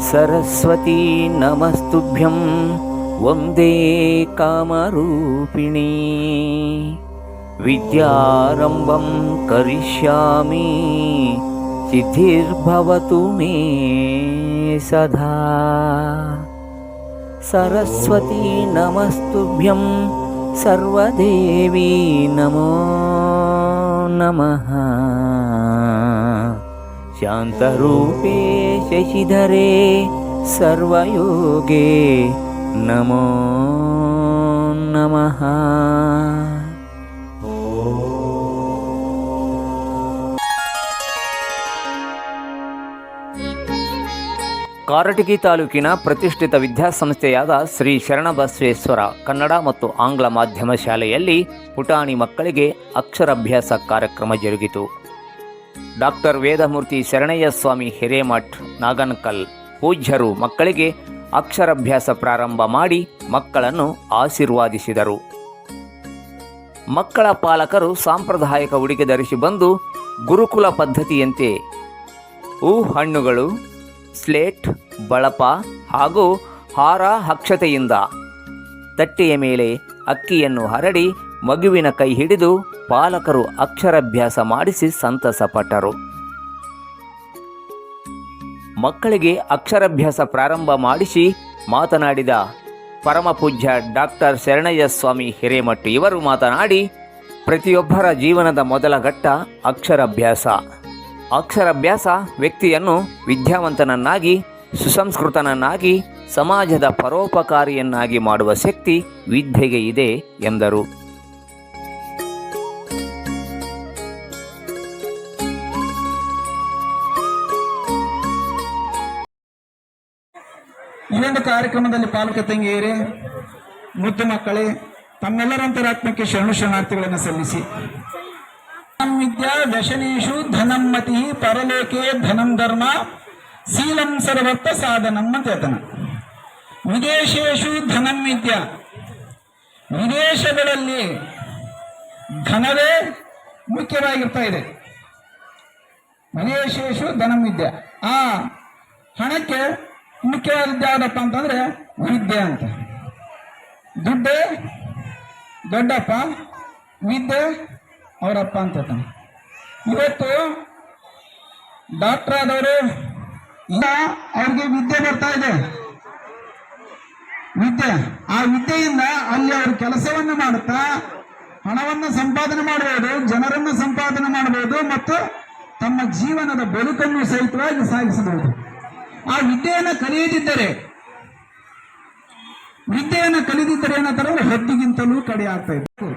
सरस्वती नमस्तुभ्यं वन्दे कामरूपिणी। विद्यारम्भं करिष्यामि सिद्धिर्भवतु मे सदा। सरस्वती नमस्तुभ्यं सर्वदेवी नमो नमः शान्तरूपे शशिधरे सर्वयोगे नमो नमः ಕಾರಟಗಿ ತಾಲೂಕಿನ ಪ್ರತಿಷ್ಠಿತ ವಿದ್ಯಾಸಂಸ್ಥೆಯಾದ ಶ್ರೀ ಶರಣಬಸವೇಶ್ವರ ಕನ್ನಡ ಮತ್ತು ಆಂಗ್ಲ ಮಾಧ್ಯಮ ಶಾಲೆಯಲ್ಲಿ ಪುಟಾಣಿ ಮಕ್ಕಳಿಗೆ ಅಕ್ಷರಾಭ್ಯಾಸ ಕಾರ್ಯಕ್ರಮ ಜರುಗಿತು ಡಾಕ್ಟರ್ ವೇದಮೂರ್ತಿ ಶರಣಯ್ಯ ಸ್ವಾಮಿ ಹಿರೇಮಠ್, ನಾಗನಕಲ್ ಪೂಜ್ಯರು ಮಕ್ಕಳಿಗೆ ಅಕ್ಷರಾಭ್ಯಾಸ ಪ್ರಾರಂಭ ಮಾಡಿ ಮಕ್ಕಳನ್ನು ಆಶೀರ್ವಾದಿಸಿದರು. ಮಕ್ಕಳ ಪಾಲಕರು ಸಾಂಪ್ರದಾಯಿಕ ಉಡುಗೆ ಧರಿಸಿ ಬಂದು ಗುರುಕುಲ ಪದ್ಧತಿಯಂತೆ ಹೂ ಹಣ್ಣುಗಳು ಸ್ಲೇಟ್, ಬಳಪ ಹಾಗೂ ಹಾರ ಅಕ್ಷತೆಯಿಂದ ತಟ್ಟೆಯ ಮೇಲೆ ಅಕ್ಕಿಯನ್ನು ಹರಡಿ ಮಗುವಿನ ಕೈ ಹಿಡಿದು ಪಾಲಕರು ಅಕ್ಷರಾಭ್ಯಾಸ ಮಾಡಿಸಿ ಸಂತಸಪಟ್ಟರು. ಮಕ್ಕಳಿಗೆ ಅಕ್ಷರಾಭ್ಯಾಸ ಪ್ರಾರಂಭ ಮಾಡಿಸಿ ಮಾತನಾಡಿದ ಪರಮಪೂಜ್ಯ ಡಾಕ್ಟರ್ ಶರಣಯ್ಯ ಸ್ವಾಮಿ ಹಿರೇಮಠ್ ಇವರು ಮಾತನಾಡಿ, ಪ್ರತಿಯೊಬ್ಬರ ಜೀವನದ ಮೊದಲ ಘಟ್ಟ ಅಕ್ಷರಾಭ್ಯಾಸ. ಅಕ್ಷರಾಭ್ಯಾಸ ವ್ಯಕ್ತಿಯನ್ನು ವಿದ್ಯಾವಂತನನ್ನಾಗಿ, ಸುಸಂಸ್ಕೃತನನ್ನಾಗಿ, ಸಮಾಜದ ಪರೋಪಕಾರಿಯನ್ನಾಗಿ ಮಾಡುವ ಶಕ್ತಿ ವಿದ್ಯೆಗೆ ಇದೆ ಎಂದರು. ಕಾರ್ಯಕ್ರಮದಲ್ಲಿ ಪಾಲಕ ತಂಗಿಯರೇ, ಮುದ್ದು ಮಕ್ಕಳೇ ತಮ್ಮೆಲ್ಲರ ಅಂತರಾತ್ಮಕ್ಕೆ ಶರಣು ಶರಣಾರ್ಥಿಗಳನ್ನು ಸಲ್ಲಿಸಿ. ವಿದ್ಯಾ ವ್ಯಸನೇಶು ಧನಂ ಮತಿ, ಪರಲೋಕೆ, ಧನಂ ಧರ್ಮ ಶೀಲಂ ಸರ್ವತ್ತ ಸಾಧನಂ ಅಂತ ಹೇಳ್ತಾನೆ. ವಿದೇಶೇಶು ಧನಂ ವಿದ್ಯಾ. ವಿದೇಶಗಳಲ್ಲಿ ಧನವೇ ಮುಖ್ಯವಾಗಿರ್ತಾ ಇದೆ. ವಿದೇಶೇಶು ಧನಂ ವಿದ್ಯಾ. ಆ ಹಣಕ್ಕೆ ಮುಖ್ಯವಾದದ್ದು ಯಾವುದಪ್ಪ ಅಂತಂದ್ರೆ ವಿದ್ಯೆ ಅಂತ. ದುಡ್ಡೇ ದೊಡ್ಡಪ್ಪ, ವಿದ್ಯೆ ಅವರಪ್ಪ ಅಂತ. ಇವತ್ತು ಡಾಕ್ಟರ್ ಆದವರು ಇಲ್ಲ, ಅವ್ರಿಗೆ ವಿದ್ಯೆ ಬರ್ತಾ ಇದೆ. ವಿದ್ಯೆ. ಆ ವಿದ್ಯೆಯಿಂದ ಅಲ್ಲಿ ಅವರು ಕೆಲಸವನ್ನು ಮಾಡುತ್ತಾ ಹಣವನ್ನು ಸಂಪಾದನೆ ಮಾಡಬಹುದು ಜನರನ್ನು ಸಂಪಾದನೆ ಮಾಡಬಹುದು ಮತ್ತು ತಮ್ಮ ಜೀವನದ ಬದುಕನ್ನು ಸಹಿತವಾಗಿ ಸಾಗಿಸಬಹುದು. ಆ ವಿದ್ಯೆಯನ್ನು ಕಲಿಯದಿದ್ದರೆ, ವಿದ್ಯೆಯನ್ನು ಕಲಿದಿದ್ದರೆ ಏನಂತಾರೆ ಹದ್ದಿಗಿಂತಲೂ ಕಡೆ ಆಗ್ತಾ ಇತ್ತು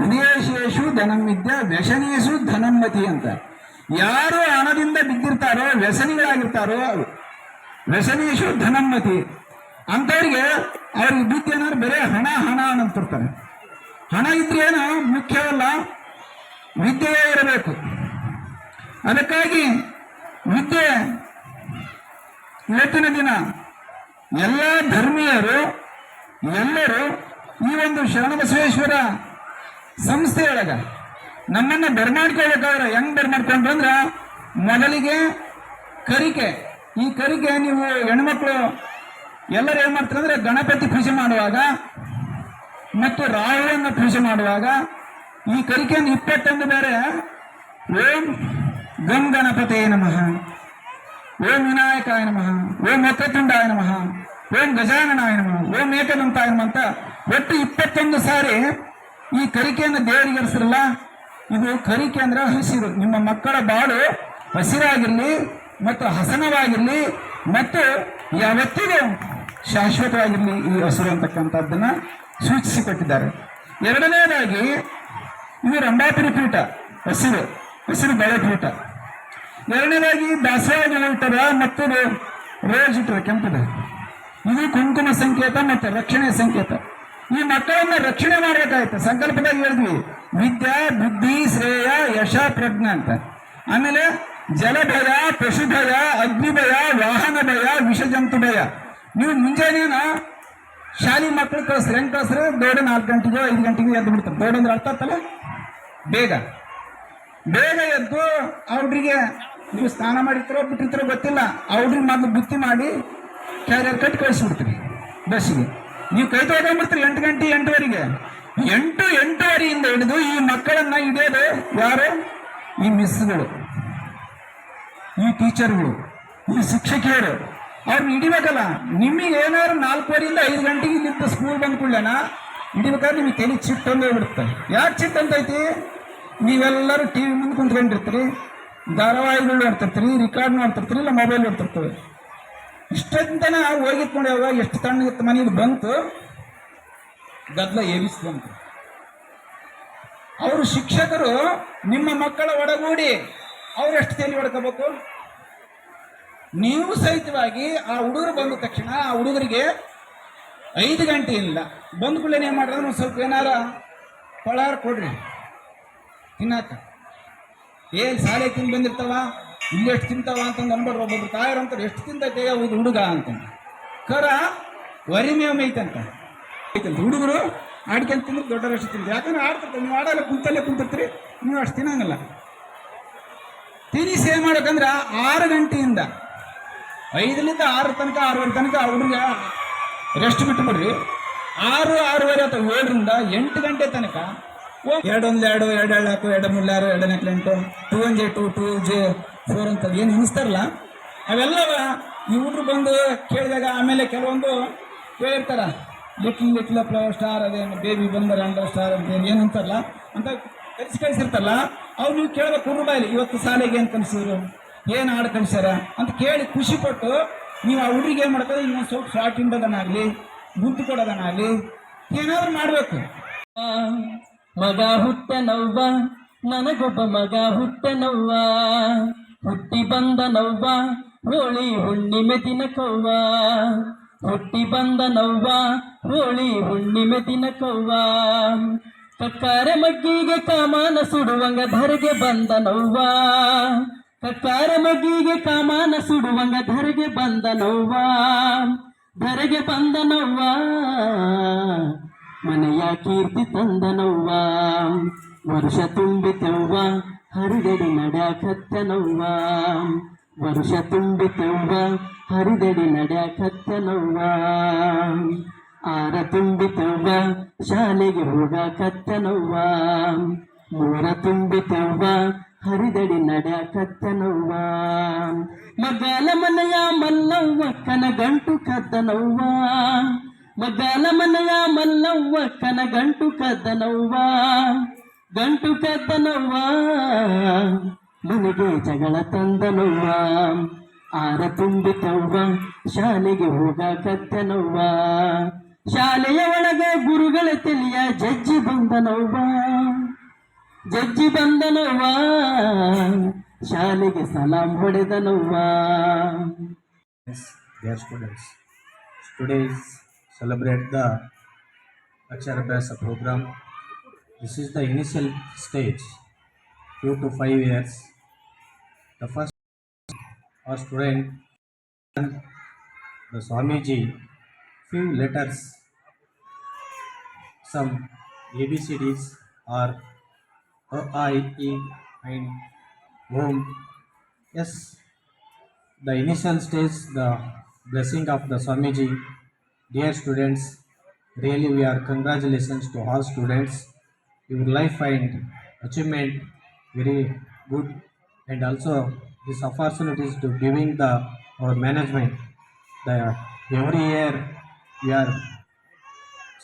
ವಿದೇಶೇಶು ಧನಂ ವಿದ್ಯ ವ್ಯಸನೇಶು ಧನಮ್ಮತಿ ಅಂತ. ಯಾರು ಹಣದಿಂದ ಬಿದ್ದಿರ್ತಾರೋ, ವ್ಯಸನಿಗಳಾಗಿರ್ತಾರೋ ವ್ಯಸನೇಶು ಧನಮ್ಮತಿ ಅಂಥವ್ರಿಗೆ ಅವ್ರಿಗೆ ಬಿದ್ದ ಅನ್ನೋರು ಬರೀ ಹಣ ಹಣ ಅಂತಿರ್ತಾರೆ ಹಣ ಇದ್ರೆ ಏನು? ಮುಖ್ಯವಲ್ಲ. ವಿದ್ಯೆಯೇ ಇರಬೇಕು. ಅದಕ್ಕಾಗಿ ವಿದ್ಯೆ ಇವತ್ತಿನ ದಿನ. ಎಲ್ಲ ಧರ್ಮೀಯರು, ಎಲ್ಲರೂ ಈ ಒಂದು ಶರಣಬಸವೇಶ್ವರ ಸಂಸ್ಥೆಯೊಳಗ ನಮ್ಮನ್ನ ಬರ್ಮಾಡ್ಕೊಳ್ಬೇಕಾದ್ರೆ ಹೆಂಗ್ ಬರ್ಮಾಡ್ಕೊಂಡ್ರು ಅಂದ್ರೆ ಮೊದಲಿಗೆ ಕರಿಕೆ. ಈ ಕರಿಕೆ ನೀವು ಹೆಣ್ಮಕ್ಳು ಎಲ್ಲರೂ ಏನು ಮಾಡ್ತಾರೆ ಅಂದ್ರೆ ಗಣಪತಿ ಪೂಜೆ ಮಾಡುವಾಗ ಮತ್ತು ರಾಹುಲನ್ನು ಪೂಜೆ ಮಾಡುವಾಗ ಈ ಕರಿಕೆಯನ್ನು ಇಪ್ಪತ್ತೊಂದು ಬೇರೆ ಓಂ ಗಂ ಗಣಪತೇ ನಮಃ. ಓಂ ವಿನಾಯಕಾಯ ನಮಃ ಓಂ ಏಕತುಂಡಾಯ ನಮಃ ಓಂ ಗಜಾನನಾಯ ನಮಃ ಓಂ ಏಕದಂತಾಯ ನಮಃ ಅಂತ ಒಟ್ಟು ಇಪ್ಪತ್ತೊಂದು ಸಾರಿ ಈ ಕರಿಕೆಯನ್ನು ದೇವರಿಗೆ ಹರಿಸಿರಲ್ಲ ಇದು ಕರಿಕೆ ಅಂದ್ರೆ ಹಸಿರು. ನಿಮ್ಮ ಮಕ್ಕಳ ಬಾಳು ಹಸಿರಾಗಿರಲಿ ಮತ್ತು ಹಸನವಾಗಿರಲಿ ಮತ್ತು ಯಾವತ್ತಿಗೂ ಶಾಶ್ವತವಾಗಿರಲಿ ಈ ಹಸಿರು ಅಂತಕ್ಕಂಥದ್ದನ್ನ ಸೂಚಿಸಿಕೊಟ್ಟಿದ್ದಾರೆ. ಎರಡನೇದಾಗಿ ಇದು ರಂಭಾಪುರಿ ಪೀಠ, ಹಸಿರು ಹಸಿರು ಬೆಳೆ ಪೀಠ ಎರಡನೇದಾಗಿ ದಾಸವಾಳ ಇಟ್ಟರ ಮತ್ತು ರೋಜ್ ಇಟ್ಟರ ಕೆಂಪದ. ಇದು ಕುಂಕುಮ ಸಂಕೇತ ಮತ್ತು ರಕ್ಷಣೆ ಸಂಕೇತ. ಈ ಮಕ್ಕಳನ್ನ ರಕ್ಷಣೆ ಮಾಡಬೇಕಾಯ್ತು. ಸಂಕಲ್ಪದಾಗ ಹೇಳಿದ್ವಿ. ವಿದ್ಯಾ, ಬುದ್ಧಿ, ಶ್ರೇಯ, ಯಶ, ಪ್ರಜ್ಞ ಅಂತ. ಆಮೇಲೆ ಜಲಭಯ, ಪಶುಭಯ, ಅಗ್ನಿಭಯ ವಾಹನ ಭಯ ವಿಷಜಂತು ಭಯ ನೀವು ಮುಂಜಾನೆ ಶಾಲೆ ಮಕ್ಕಳು ಕಳಿಸ್ರಿ. ಹೆಂಗೆ ಕಳಿಸ್ರಿ? ದೊಡ್ಡ ನಾಲ್ಕು ಗಂಟೆಗೆ, ಐದು ಗಂಟೆಗೆ ಎದ್ದು ಬಿಡ್ತಾರೆ. ದೊಡ್ಡ ಅಂದ್ರೆ ಅರ್ಥ ಬೇಗ. ಬೇಗ ಎದ್ದು ಅವ್ರಿಗೆ ನೀವು ಸ್ನಾನ ಮಾಡಿರ್ತಾರೋ ಬಿಟ್ಟಿರ್ತಾರೋ ಗೊತ್ತಿಲ್ಲ. ಅವ್ರಿಗೆ ಮೊದಲು ಬುತ್ತಿ ಮಾಡಿ ಕ್ಯಾರಿಯರ್ ಕಟ್ಟಿ ಕಳಿಸ್ಬಿಡ್ತೀರಿ ಬಸ್ಸಿಗೆ. ನೀವು ಕೈ ತೊಗೊಂಡ್ಬಿಡ್ತೀರಿ ಎಂಟು ಗಂಟೆ, ಎಂಟುವರೆಗೆ. ಎಂಟು, ಎಂಟುವರೆಯಿಂದ ಹಿಡಿದು ಈ ಮಕ್ಕಳನ್ನ ಹಿಡಿಯೋದು ಯಾರು? ಈ ಮಿಸ್ಗಳು ಈ ಟೀಚರ್ಗಳು, ಈ ಶಿಕ್ಷಕಿಯರು. ಅವ್ರನ್ನ ಹಿಡಿಬೇಕಲ್ಲ. ನಿಮಗೆ ಏನಾದ್ರು ನಾಲ್ಕುವರೆಯಿಂದ ಐದು ಗಂಟೆಗೆ ಇಲ್ಲಿಂದ ಸ್ಕೂಲ್ ಬಂದ ಕೂಡಲೇನ, ಹಿಡಿಬೇಕಾದ್ರೆ ನಿಮಗೆ ತಲೆ ಚಿಟ್ಟು ಅಂತ ಬಿಡುತ್ತೆ ಯಾಕೆ ಚಿಟ್ಟು ಅಂತೈತಿ ನೀವೆಲ್ಲರೂ ಟಿ ವಿ ಮುಂದೆ ಕುಂತ್ಕೊಂಡಿರ್ತೀರಿ. ಧಾರಾವಾಹಿಗಳು ನೋಡ್ತಿರ್ತೀರಿ ರಿಕಾರ್ಡ್ ನೋಡ್ತಿರ್ತೀರಿ, ಇಲ್ಲ ಮೊಬೈಲ್ ನೋಡ್ತಿರ್ತೀವಿ. ಹೋಗಿತ್ತು ನೋಡಿ ಯಾವಾಗ ಎಷ್ಟು ತಣ್ಣಗಿತ್ತು ಮನೆಗೆ ಬಂತು. ಗದ್ದಲ ಏರಿಸ್ತಂತ ಅವರು ಶಿಕ್ಷಕರು ನಿಮ್ಮ ಮಕ್ಕಳ ಒಡಗೂಡಿ ಅವ್ರು ಎಷ್ಟು ತಲೆ ಹೊಡ್ಕೋಬೇಕು? ನೀವು ಸಹಿತವಾಗಿ ಆ ಹುಡುಗರು ಬಂದ ತಕ್ಷಣ ಆ ಹುಡುಗರಿಗೆ ಐದು ಗಂಟೆಯಿಂದ ಬಂದ ಕೂಡಲೇ ಏನು ಮಾಡಿದ್ರೆ ಒಂದು ಸ್ವಲ್ಪ ಏನಾರ ಪಳಾರ ಕೊಡ್ರಿ. ತಿನ್ನಾಕ. ಏನ್ ಶಾಲೆ ತಿಂದು ಬಂದಿರ್ತಾವ? ಇಲ್ಲಿ ಎಷ್ಟು ತಿಂತಾವ ಅಂತಂದು ಅನ್ಬೇಡ್ರಿ ಒಬ್ಬೊಬ್ರು ತಾಯರು ಅಂತಾರೆ, ಎಷ್ಟು ತಿಂತೈತೆ ಒಂದು ಹುಡುಗ? ಅಂತಂದು ಕರ ವರಿಮೆ ಐತಂತ ಐತಂತ ಹುಡುಗರು ಆಡ್ಕೊಂಡು ತಿಂದ್ರೆ ದೊಡ್ಡ ಅಷ್ಟು ತಿಂತೀವಿ ಯಾಕಂದ್ರೆ ಆಡ್ತಿರ್ತಾರೆ. ನೀವು ಆಡಲ್ಲ, ಕುಂತಲ್ಲೇ ಕುಂತಿರ್ತೀರಿ, ನೀವು ಅಷ್ಟು ತಿನ್ನಂಗಿಲ್ಲ. ತಿನಿಸಿ ಏನು ಮಾಡ್ಬೇಕಂದ್ರೆ ಆರು ಗಂಟೆಯಿಂದ ಐದರಿಂದ ಆರು ತನಕ, ಆರೂವರೆ ತನಕ ಹುಡುಗ ರೆಸ್ಟ್ ಬಿಟ್ಬಿಡ್ರಿ. ಆರು, ಆರೂವರೆ ಅಥವಾ ಏಳರಿಂದ ಎಂಟು ಗಂಟೆ ತನಕ ಎರಡೊಂದು ಎರಡು ಎರಡು ಎರಡು ಹಾಕು ಎರಡು ಮೂರು ಎರಡು ನಾಲ್ಕು ಎಂಟು, two one J, two, two J, four ಅಂತ ಏನು ಅನಿಸ್ತಾರಲ್ಲ ಅವೆಲ್ಲ ಈ ಹುಡ್ರು ಬಂದು ಕೇಳಿದಾಗ ಆಮೇಲೆ ಕೆಲವೊಂದು ಕೇಳಿರ್ತಾರ ಲಿಟ್ಲ್ ಲಿಟ್ಲ್ ಫ್ಲವರ್ ಸ್ಟಾರ್ ಅದೇನು ಬೇಬಿ ಬಂದರ ಅಂಡರ್ ಸ್ಟಾರ್ ಅಂತ ಏನು ಅಂತಾರಲ್ಲ, ಅಂತ ಕಲಿಸಿ ಕಳಿಸಿರ್ತಾರಲ್ಲ ಅವ್ರು ನೀವು ಕೇಳಬೇಕು ಹುಡುಗ ಬಾಯಲ್ಲಿ ಇವತ್ತು ಶಾಲೆಗೆ ಏನು ಕಲಿಸಿದ್ರು ಏನು ಹಾಡು ಕಲಿಸ್ಯಾರ ಅಂತ ಕೇಳಿ ಖುಷಿ ಪಟ್ಟು ನೀವು ಆ ಹುಡುಗಿಗೆ ಏನು ಮಾಡ್ತಾರೆ ಇನ್ನೊಂದು ಸ್ವಲ್ಪ ಶಾರ್ಟ್ ಹಿಂಡೋದನ್ನಾಗಲಿ ಗುಂತು ಕೊಡೋದನ್ನಾಗಲಿ ಏನಾದರೂ ಮಾಡಬೇಕು. ಮಗ ಹುಟ್ಟನವ್ವ ನನಗೊಬ್ಬ ಮಗ ಹುಟ್ಟನವ್ವ ಹುಟ್ಟಿ ಬಂದ ನವ್ವ, ಹೋಳಿ ಹುಣ್ಣಿಮೆ ದಿನಕವ್ವ. ಹುಟ್ಟಿ ಬಂದ ನವ್ವ, ಹೋಳಿ ಹುಣ್ಣಿಮೆ ದಿನಕವ್ವ. ಕಕ್ಕಾರೆ ಮಗ್ಗಿಗೆ ಕಾಮಾನ ಸುಡುವಂಗ ಧರೆಗೆ ಬಂದ ನವ್ವ. ಕಕ್ಕಾರ ಮಗ್ಗಿಗೆ ಕಾಮಾನ ಸುಡುವಂಗ ಧರೆಗೆ ಬಂದ ನವ್ವ. ಧರೆಗೆ ಬಂದ ನವ್ವ. ಮನೆಯ ಕೀರ್ತಿ ತಂದನವ್ವ. ವರ್ಷ ತುಂಬಿತವ್ವ ಹರಿದಡಿ ನಡ್ಯಾಕತ್ತನವ್ವ ವರ್ಷ ತುಂಬಿತವ್ವ ಹರಿದಡಿ ನಡ್ಯಾಕತ್ತನವ್ವ ಆರ ತುಂಬಿತವ್ವ ಶಾಲೆಗೆ ಹೋಗಾಕತ್ತನವ್ವ ಮೂರ ತುಂಬಿತವ್ವ ಹರಿದಡಿ ನಡ್ಯಾಕತ್ತನವ್ವ ಮಗಲ ಮನೆಯ ಮಲ್ಲವ್ವ ಕನ ಗಂಟು ಕದ್ದನವ್ವ ಮಗಾಲ ಮನೆಯ ಮಲ್ಲವ್ವ ಕನ ಗಂಟು ಕದ್ದನವ್ವ ಗಂಟು ಕದ್ದನವ್ವ ಮನೆಗೆ ಜಗಳ ತಂದನವ್ವ ಆರ ತುಂಬಿತವ್ವ ಶಾಲೆಗೆ ಹೋಗಾಕತ್ತನವ್ವ ಶಾಲೆಯ ಒಳಗೆ ಗುರುಗಳ ತಿಳಿಯ ಜಜ್ಜಿ ಬಂದನವ್ವ ಜಜ್ಜಿ ಬಂದನವ್ವ ಶಾಲೆಗೆ ಸಲಾಂ ಹೊಡೆದನವ್ವ. Yes, celebrate the Aksharabyasa program. This is the initial stage, two to five years. The first, our student, the Swamiji, few letters, some ABCDs are A, I, E, and Om. Yes, the initial stage, the blessing of the Swamiji. Dear students, really we are congratulations to all students. Your life and achievement very good, and also this opportunities to giving the our management. The every year we are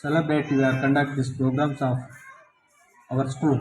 celebrate we are conduct these programs of our school.